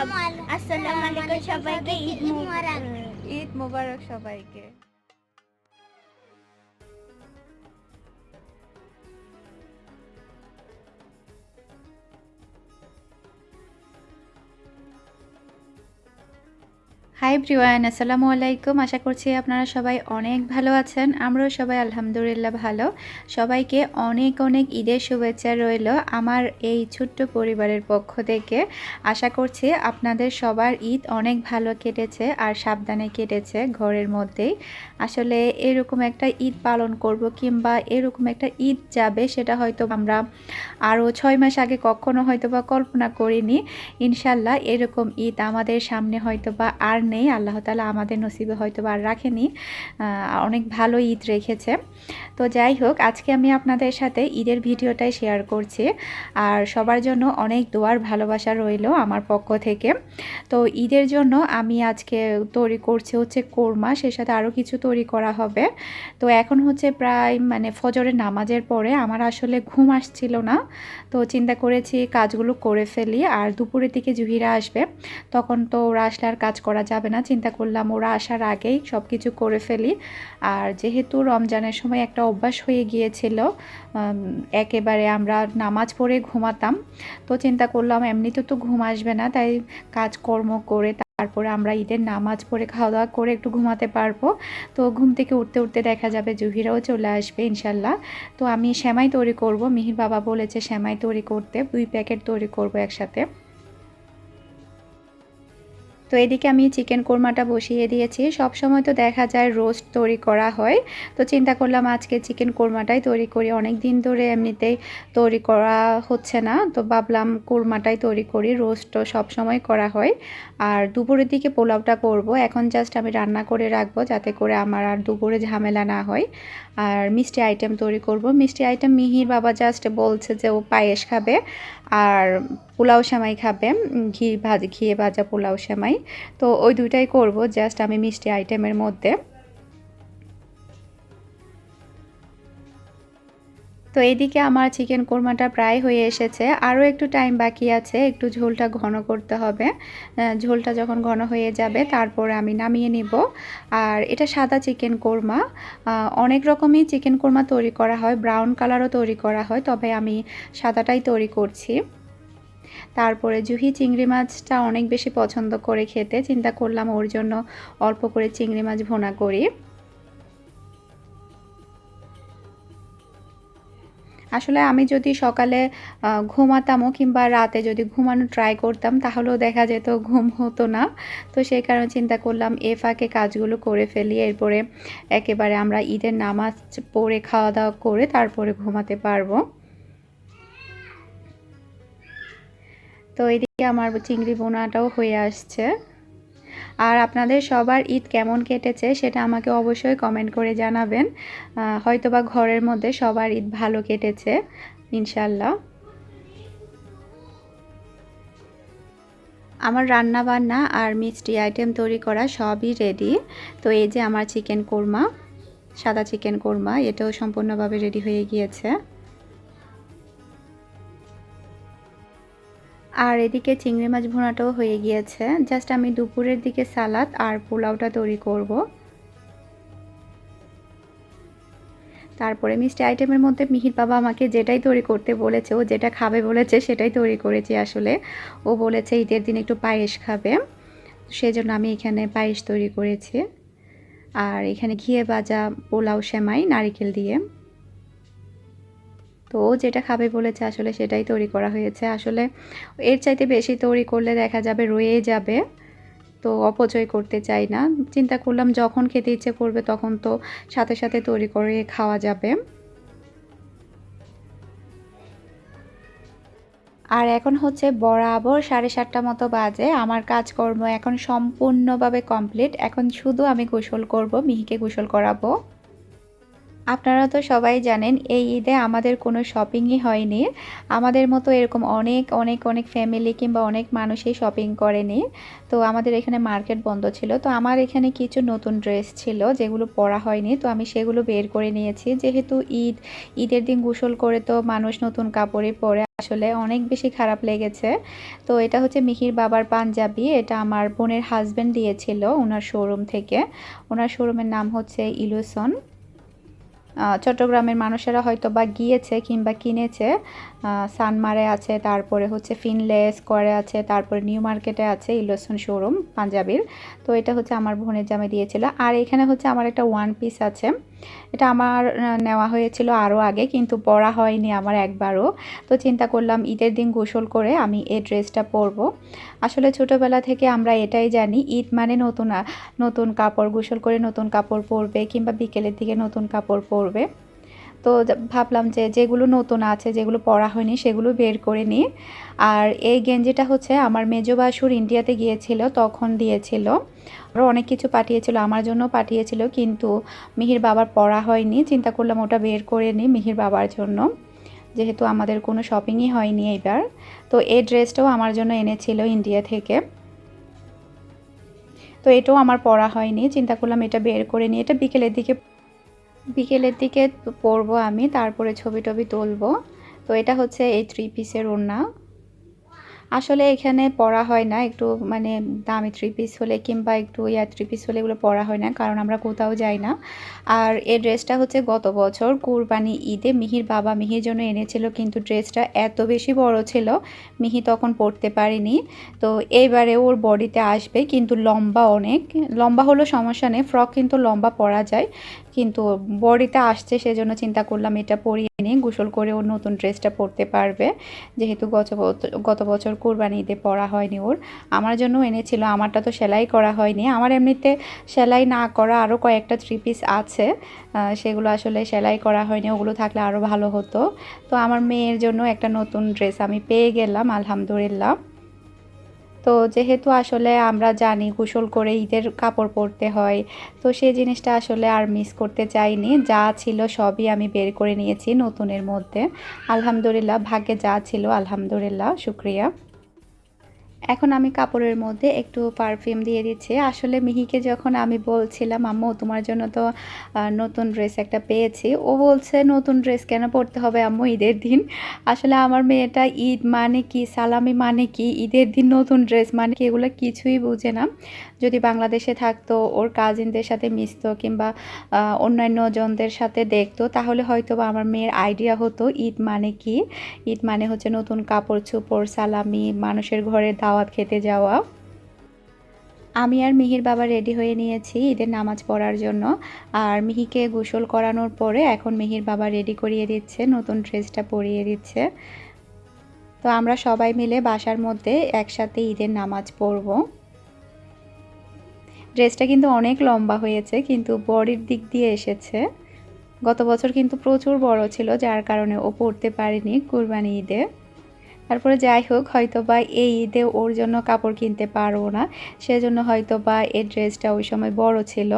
আসসালামু আলাইকুম। সবাইকে। ঈদ মোবারক। ঈদ মোবারক সবাইকে। হাই ব্রিওয়ান আসসালামু আলাইকুম আশা করছি আপনারা সবাই অনেক ভালো আছেন। আমরাও সবাই আলহামদুলিল্লাহ ভালো। সবাইকে অনেক অনেক ঈদের শুভেচ্ছা রইল আমার এই ছোট্ট পরিবারের পক্ষ থেকে। আশা করছি আপনাদের সবার ঈদ অনেক ভালো কেটেছে আর সাবধানে কেটেছে ঘরের মধ্যেই। আসলে এরকম একটা ঈদ পালন করব কিংবা এরকম একটা ঈদ যাবে সেটা হয়তো আমরা আরও ছয় মাস আগে কখনো হয়তো বা কল্পনা করিনি। ইনশাল্লাহ এরকম ঈদ আমাদের সামনে হয়তো বা আর নেই, আল্লাহ তালা আমাদের নসিবে হয়তো আর রাখেনি। অনেক ভালো ঈদ রেখেছে। তো যাই হোক, আজকে আমি আপনাদের সাথে ঈদের ভিডিওটাই শেয়ার করছি। আর সবার জন্য অনেক দোয়ার ভালোবাসা রইল আমার পক্ষ থেকে। তো ঈদের জন্য আমি আজকে তৈরি করছি হচ্ছে কোরমা সে সাথে আরও কিছু তৈরি করা হবে। তো এখন হচ্ছে প্রায় মানে ফজরের নামাজের পরে আমার আসলে ঘুম আসছিল না। তো চিন্তা করেছি কাজগুলো করে ফেলি। আর দুপুরের দিকে জুহিরা আসবে, তখন তো ওরা আসলে আর কাজ করা যাবে না, চিন্তা করলাম ওরা আসার আগেই সব কিছু করে ফেলি। আর যেহেতু রমজানের সময় একটা অভ্যাস হয়ে গিয়েছিল একেবারে আমরা নামাজ পড়ে ঘুমাতাম, তো চিন্তা করলাম এমনিতে তো ঘুম আসবে না, তাই কাজকর্ম করে তারপরে আমরা ঈদের নামাজ পড়ে খাওয়া দাওয়া করে একটু ঘুমাতে পারব। তো ঘুম থেকে উঠতে উঠতে দেখা যাবে জুহিরাও চলে আসবে ইনশাল্লাহ। তো আমি শ্যামাই তৈরি করব, মিহির বাবা বলেছে শ্যামাই তৈরি করতে, দুই প্যাকেট তৈরি করব একসাথে। তো এদিকে আমি চিকেন কোরমাটা বসিয়ে দিয়েছি। সব সময় তো দেখা যায় রোস্ট তৈরি করা হয়। তো চিন্তা করলাম আজকে চিকেন কোরমাটাই তৈরি করি। অনেক দিন ধরে এমনিতেই তৈরি করা হচ্ছে না। তো ভাবলাম কোরমাটাই তৈরি করি। রোস্টও সব সময় করা হয়। আর দুপুরের দিকে পোলাওটা করব। এখন জাস্ট আমি রান্না করে রাখব যাতে করে আমার আর দুপুরে ঝামেলা না হয়। আর মিষ্টি আইটেম তৈরি করব। মিষ্টি আইটেম মিহির বাবা জাস্ট বলছে যে ও পায়েস খাবে। আর পোলাও সেমাই খাবে ঘি ভাজ ঘিয়ে ভাজা পোলাও সেমাই। তো ওই দুইটাই করব, জাস্ট আমি মিষ্টি আইটেমের মধ্যে। তো এইদিকে আমার চিকেন কোরমাটা প্রায় হয়ে এসেছে। আরও একটু টাইম বাকি আছে, একটু ঝোলটা ঘন করতে হবে। ঝোলটা যখন ঘন হয়ে যাবে, তারপরে আমি নামিয়ে নিব। আর এটা সাদা চিকেন কোরমা। অনেক রকমই চিকেন কোরমা তৈরি করা হয়, ব্রাউন কালারও তৈরি করা হয়, তবে আমি সাদাটাই তৈরি করছি। তারপরে জুহি চিংড়ি মাছটা অনেক বেশি পছন্দ করে খেতে। চিন্তা করলাম ওর জন্য অল্প করে চিংড়ি মাছ ভোনা করি। আসলে আমি যদি সকালে ঘুমাতামও কিংবা রাতে যদি ঘুমানো ট্রাই করতাম, তাহলেও দেখা যেত ঘুম হতো না। তো সেই কারণে চিন্তা করলাম, এ ফাঁকে কাজগুলো করে ফেলি। এরপরে একেবারে আমরা ঈদের নামাজ পড়ে খাওয়া দাওয়া করে তারপরে ঘুমাতে পারব। তো এদিকে আমার চিংড়ি বোনাটাও হয়ে আসছে। আর আপনাদের সবার ঈদ কেমন কেটেছে সেটা আমাকে অবশ্যই কমেন্ট করে জানাবেন। হয়তোবা ঘরের মধ্যে সবার ঈদ ভালো কেটেছে ইনশাল্লাহ আমার রান্না বান্না আর মিষ্টি আইটেম তৈরি করা সবই রেডি তো এই যে আমার চিকেন কোরমা, সাদা চিকেন কোরমা, এটাও সম্পূর্ণভাবে রেডি হয়ে গিয়েছে। আর এদিকে চিংড়ি মাছ ভোনাটাও হয়ে গিয়েছে। জাস্ট আমি দুপুরের দিকে সালাদ আর পোলাওটা তৈরি করব। তারপরে মিষ্টি আইটেমের মধ্যে মিহির বাবা আমাকে যেটাই তৈরি করতে বলেছে, ও যেটা খাবে বলেছে, সেটাই তৈরি করেছি আসলে। ও বলেছে ঈদের দিন একটু পায়েস খাবে। সেজন্য আমি এখানে পায়েস তৈরি করেছি। আর এখানে ঘিয়ে ভাজা পোলাও, সেমাই, নারিকেল দিয়ে। তো ও যেটা খাবে বলেছে আসলে সেটাই তৈরি করা হয়েছে। আসলে এর চাইতে বেশি তৈরি করলে দেখা যাবে রয়ে যাবে, তো অপচয় করতে চাই না। চিন্তা করলাম যখন খেতে ইচ্ছে করবে তখন তো সাথে সাথে তৈরি করে খাওয়া যাবে। আর এখন হচ্ছে বরাবর সাড়ে সাতটা মতো বাজে। আমার কাজকর্ম এখন সম্পূর্ণভাবে কমপ্লিট। এখন শুধু আমি গোসল করব, মিহিকে গোসল করাবো। আপনারা তো সবাই জানেন, এই ঈদে আমাদের কোনো শপিংই হয়নি। আমাদের মতো এরকম অনেক অনেক অনেক ফ্যামিলি কিংবা অনেক মানুষই শপিং করেনি। তো আমাদের এখানে মার্কেট বন্ধ ছিল। তো আমার এখানে কিছু নতুন ড্রেস ছিল যেগুলো পরা হয়নি। তো আমি সেগুলো বের করে নিয়েছি। যেহেতু ঈদ, ঈদের দিন গোসল করে তো মানুষ নতুন কাপড়ই পরে আসলে অনেক বেশি খারাপ লেগেছে। তো এটা হচ্ছে মিহির বাবার পাঞ্জাবি। এটা আমার বোনের হাজব্যান্ড দিয়েছিল ওনার শোরুম থেকে। ওনার শোরুমের নাম হচ্ছে ইলুসন চট্টগ্রামের মানুষেরা হয়তো বা গিয়েছে কিংবা কিনেছে সানমারে আছে, তারপরে হচ্ছে ফিনলেস, করে আছে, তারপরে নিউ মার্কেটে আছে ইলোসন শোরুম, পাঞ্জাবির। তো এটা হচ্ছে আমার বোনের জামে দিয়েছিল। আর এখানে হচ্ছে আমার একটা ওয়ান পিস আছে। এটা আমার নেওয়া হয়েছিল আরও আগে, কিন্তু পরা হয়নি আমার একবারও। তো চিন্তা করলাম ঈদের দিন গোসল করে আমি এই ড্রেসটা পরব। আসলে ছোটোবেলা থেকে আমরা এটাই জানি, ঈদ মানে নতুন নতুন কাপড়, গোসল করে নতুন কাপড় পরবে কিংবা বিকেলের দিকে নতুন কাপড় পরবে। তো ভাবলাম যে যেগুলো নতুন আছে, যেগুলো পরা হয়নি, সেগুলো বের করে নিই। আর এই গেঞ্জিটা হচ্ছে আমার মেজো বাসুর ইন্ডিয়াতে গিয়েছিল, তখন দিয়েছিল। আরও অনেক কিছু পাঠিয়েছিল, আমার জন্য পাঠিয়েছিল, কিন্তু মিহির বাবার পরা হয়নি। চিন্তা করলাম ওটা বের করে নিই মিহির বাবার জন্য। যেহেতু আমাদের কোনো শপিংই হয়নি এইবার। তো এই ড্রেসটাও আমার জন্য এনেছিল ইন্ডিয়া থেকে। তো এটাও আমার পরা হয়নি, চিন্তা করলাম এটা বের করে নিই। এটা বিকেলের দিকে বিকেলের দিকে পরবো আমি, তারপরে ছবি টবি তুলবো। তো এটা হচ্ছে এই থ্রি পিসের ওড়না। আসলে এখানে পরা হয় না, একটু মানে দামি থ্রি পিস হলে কিংবা একটু ইয়া থ্রি পিস হলে এগুলো পরা হয় না, কারণ আমরা কোথাও যাই না। আর এই ড্রেসটা হচ্ছে গত বছর কুরবানি ঈদে মিহির বাবা মিহির জন্য এনেছিল, কিন্তু ড্রেসটা এত বেশি বড় ছিল, মিহি তখন পরতে পারিনি। তো এইবারে ওর বডিতে আসবে, কিন্তু লম্বা অনেক। লম্বা হলো সমস্যা নেই ফ্রক কিন্তু লম্বা পরা যায়। কিন্তু বডিতে আসছে সেজন্য চিন্তা করলাম এটা পরিয়ে নিই, গোসল করে ওর নতুন ড্রেসটা পরতে পারবে। যেহেতু গত গত বছর কোরবানি ঈদে পরা হয়নি ওর। আমার জন্য এনেছিল, আমারটা তো সেলাই করা হয়নি। আমার এমনিতে সেলাই না করা আরও কয়েকটা থ্রি পিস আছে। সেগুলো আসলে সেলাই করা হয়নি, ওগুলো থাকলে আরও ভালো হতো। তো আমার মেয়ের জন্য একটা নতুন ড্রেস আমি পেয়ে গেলাম, আলহামদুলিল্লাহ। তো যেহেতু আসলে আমরা জানি গোসল করে ঈদের কাপড় পরতে হয়, তো সেই জিনিসটা আসলে আর মিস করতে চাইনি। যা ছিল সবই আমি বের করে নিয়েছি নতুনের মধ্যে। আলহামদুলিল্লাহ, ভাগ্যে যা ছিল, আলহামদুলিল্লাহ, শুক্রিয়া। এখন আমি কাপড়ের মধ্যে একটু পারফিউম দিয়ে দিচ্ছি। আসলে মিহিকে যখন আমি বলছিলাম, আম্মু, তোমার জন্য তো নতুন ড্রেস একটা পেয়েছি। ও বলছে, নতুন ড্রেস কেন পরতে হবে আম্মু ঈদের দিন? আসলে আমার মেয়েটা ঈদ মানে কি, সালামি মানে কি, ঈদের দিন নতুন ড্রেস মানে কি, এগুলো কিছুই বুঝে না। যদি বাংলাদেশে থাকতো, ওর কাজিনদের সাথে মিশতো কিংবা অন্যান্য জনদের সাথে দেখতো, তাহলে হয়তো বা আমার মেয়ের আইডিয়া হতো ঈদ মানে কি? ঈদ মানে হচ্ছে নতুন কাপড়, চোপড়, সালামি, মানুষের ঘরে দাওয়াত খেতে যাওয়া। আমি আর মিহির বাবা রেডি হয়ে নিয়েছি ঈদের নামাজ পড়ার জন্য। আর মিহিকে গোসল করানোর পরে এখন মিহির বাবা রেডি করিয়ে দিচ্ছে, নতুন ড্রেসটা পরিয়ে দিচ্ছে। তো আমরা সবাই মিলে বাসার মধ্যে একসাথে ঈদের নামাজ পড়ব। ড্রেসটা কিন্তু অনেক লম্বা হয়েছে, কিন্তু বডির দিক দিয়ে এসেছে। গত বছর কিন্তু প্রচুর বড় ছিল, যার কারণে ও পরতে পারেনি কুরবানি ঈদে। তারপরে যাই হোক হয়তো বা এই ঈদে ওর জন্য কাপড় কিনতে পারব না, সেজন্য হয়তো বা এই ড্রেসটা ওই সময় বড় ছিল।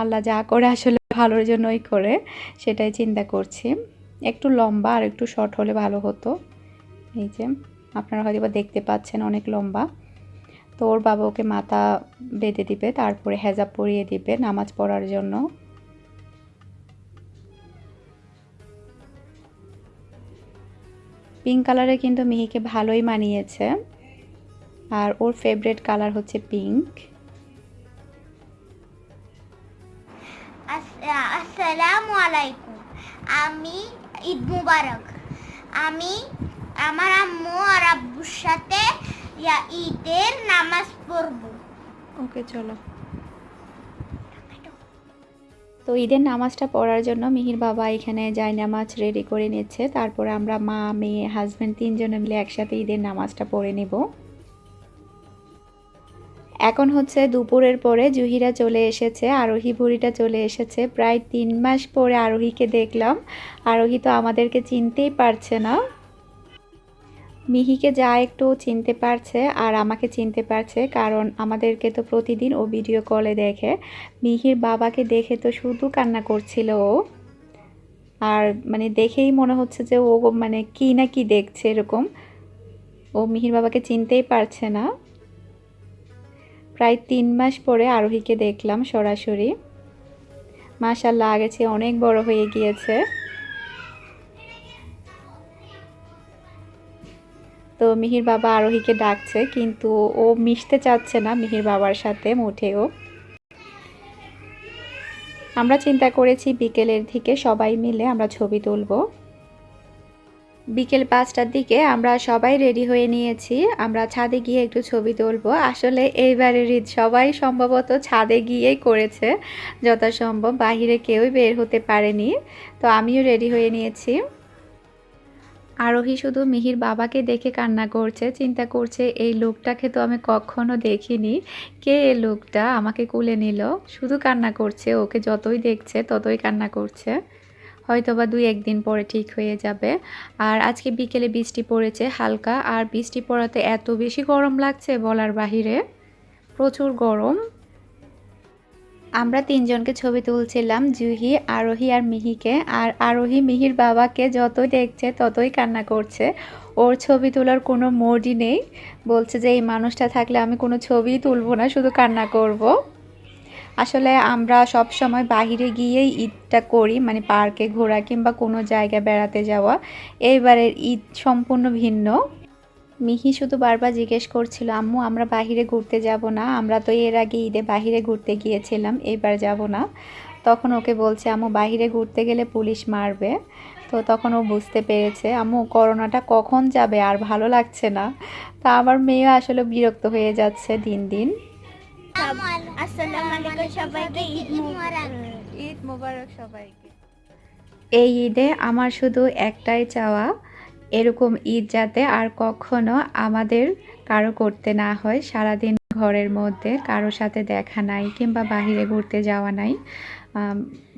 আল্লাহ যা করে আসলে ভালোর জন্যই করে, সেটাই চিন্তা করছি। একটু লম্বা আর একটু শর্ট হলে ভালো হতো। এই যে, আপনারা হয়তো বা দেখতে পাচ্ছেন অনেক লম্বা। তো ওর বাবা ওকে মাথা বেঁধে দিবে, তারপরে হেজাব পরিয়ে দিবে নামাজ পড়ার জন্য। পিঙ্ক কালারে কিন্তু মিহিকে ভালোই মানিয়েছে। আর ওর ফেভারিট কালার হচ্ছে পিঙ্ক আস- আসসালামু আলাইকুম। আমি ঈদ মুবারক। আমি, আমার আম্মু আর ইয়া ঈদের নামাজ পড়ব। ওকে চলো। তো ঈদের নামাজটা পড়ার জন্য মিহির বাবা এখানে যায় নামাজ রেডি করে নিচ্ছে। তারপরে আমরা মা মেয়ে হাজব্যান্ড তিনজনে মিলে একসাথে ঈদের নামাজটা পড়ে নিব। এখন হচ্ছে দুপুরের পরে জুহিরা চলে এসেছে আরোহী বুড়িটা চলে এসেছে। প্রায় তিন মাস পরে আরোহীকে দেখলাম। আরোহী তো আমাদেরকে চিনতেই পারছে না। মিহিকে যা একটু চিনতে পারছে আর আমাকে চিনতে পারছে, কারণ আমাদেরকে তো প্রতিদিন ও ভিডিও কলে দেখে। মিহির বাবাকে দেখে তো শুধু কান্না করছিল ও। আর মানে দেখেই মনে হচ্ছে যে ও মানে কি না কি দেখছে এরকম। ও মিহির বাবাকে চিনতেই পারছে না। প্রায় তিন মাস পরে আরোহীকে দেখলাম সরাসরি। মাশাল্লাহ আগেছে অনেক বড় হয়ে গিয়েছে। তো মিহির বাবা আরোহীকে ডাকছে, কিন্তু ও মিশতে চাচ্ছে না মিহির বাবার সাথে, মোটেও। আমরা চিন্তা করেছি বিকেলের দিকে সবাই মিলে আমরা ছবি তুলব। বিকেল পাঁচটার দিকে আমরা সবাই রেডি হয়ে নিয়েছি, আমরা ছাদে গিয়ে একটু ছবি তুলব। আসলে এইবারের ঈদ সবাই সম্ভবত ছাদে গিয়েই করেছে, যথাসম্ভব। বাহিরে কেউই বের হতে পারেনি, তো আমিও রেডি হয়ে নিয়েছি। আরোহী শুধু মিহির বাবাকে দেখে কান্না করছে, চিন্তা করছে, এই লোকটাকে তো আমি কখনো দেখিনি। কে এই লোকটা? আমাকে কুলে নিল। শুধু কান্না করছে, ওকে যতই দেখছে, ততই কান্না করছে। হয়তোবা দুই একদিন পরে ঠিক হয়ে যাবে। আর আজকে বিকেলে বৃষ্টি পড়েছে হালকা, আর বৃষ্টি পড়াতে এত বেশি গরম লাগছে বলার বাহিরে। প্রচুর গরম। আমরা তিনজনকে ছবি তুলছিলাম, জুহি, আরোহী আর মিহিকে। আর আরোহী মিহির বাবাকে যতই দেখছে, ততই কান্না করছে। ওর ছবি তোলার কোনো মোডই নেই। বলছে যে, এই মানুষটা থাকলে আমি কোনো ছবিই তুলবো না, শুধু কান্না করব। আসলে আমরা সব সময় বাহিরে গিয়েই ঈদটা করি মানে পার্কে ঘোরা কিংবা কোনো জায়গায় বেড়াতে যাওয়া। এইবারের ঈদ সম্পূর্ণ ভিন্ন। মিহি শুধু বারবার জিজ্ঞেস করছিল আম্মু আমরা বাহিরে ঘুরতে যাব না। আমরা তো এর আগে ঈদে বাহিরে ঘুরতে গিয়েছিলাম এবার যাব না। তখন ওকে বলছে আম্মু বাহিরে ঘুরতে গেলে পুলিশ মারবে। তো তখন ও বুঝতে পেরেছে আম্মু করোনাটা কখন যাবে? আর ভালো লাগছে না। তা আমার মেয়ে আসলে বিরক্ত হয়ে যাচ্ছে দিন দিন। আসসালামু আলাইকুম সবাইকে ঈদ মোবারক সবাইকে। এই ঈদে আমার শুধু একটাই চাওয়া এরকম ঈদ যাতে আর কখনো আমাদের কারও করতে না হয়, সারাদিন ঘরের মধ্যে কারও সাথে দেখা নাই কিংবা বাহিরে ঘুরতে যাওয়া নাই।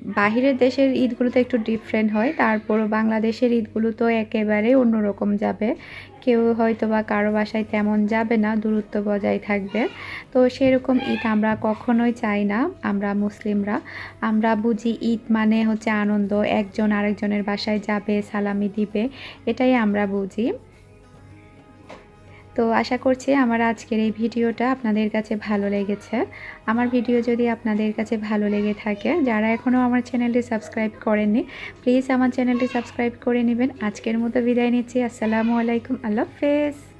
বাহিরের দেশের ঈদগুলো তো একটু ডিফারেন্ট হয়, তারপরও বাংলাদেশের ঈদগুলো তো একেবারে অন্যরকম যাবে। কেউ হয়তো বা কারও বাসায় তেমন যাবে না, দূরত্ব বজায় থাকবে। তো সেরকম ঈদ আমরা কখনোই চাই না, আমরা মুসলিমরা। আমরা বুঝি ঈদ মানে হচ্ছে আনন্দ, একজন আরেকজনের বাসায় যাবে, সালামি দিবে, এটাই আমরা বুঝি। তো আশা করছি আমার আজকের এই ভিডিওটা আপনাদের কাছে ভালো লেগেছে। আমার ভিডিও যদি আপনাদের কাছে ভালো লেগে থাকে, যারা এখনও আমার চ্যানেলটি সাবস্ক্রাইব করেননি, প্লিজ আমার চ্যানেলটি সাবস্ক্রাইব করে নেবেন। আজকের মতো বিদায় নিচ্ছি। আসসালামু আলাইকুম। আল্লাহ হাফেজ।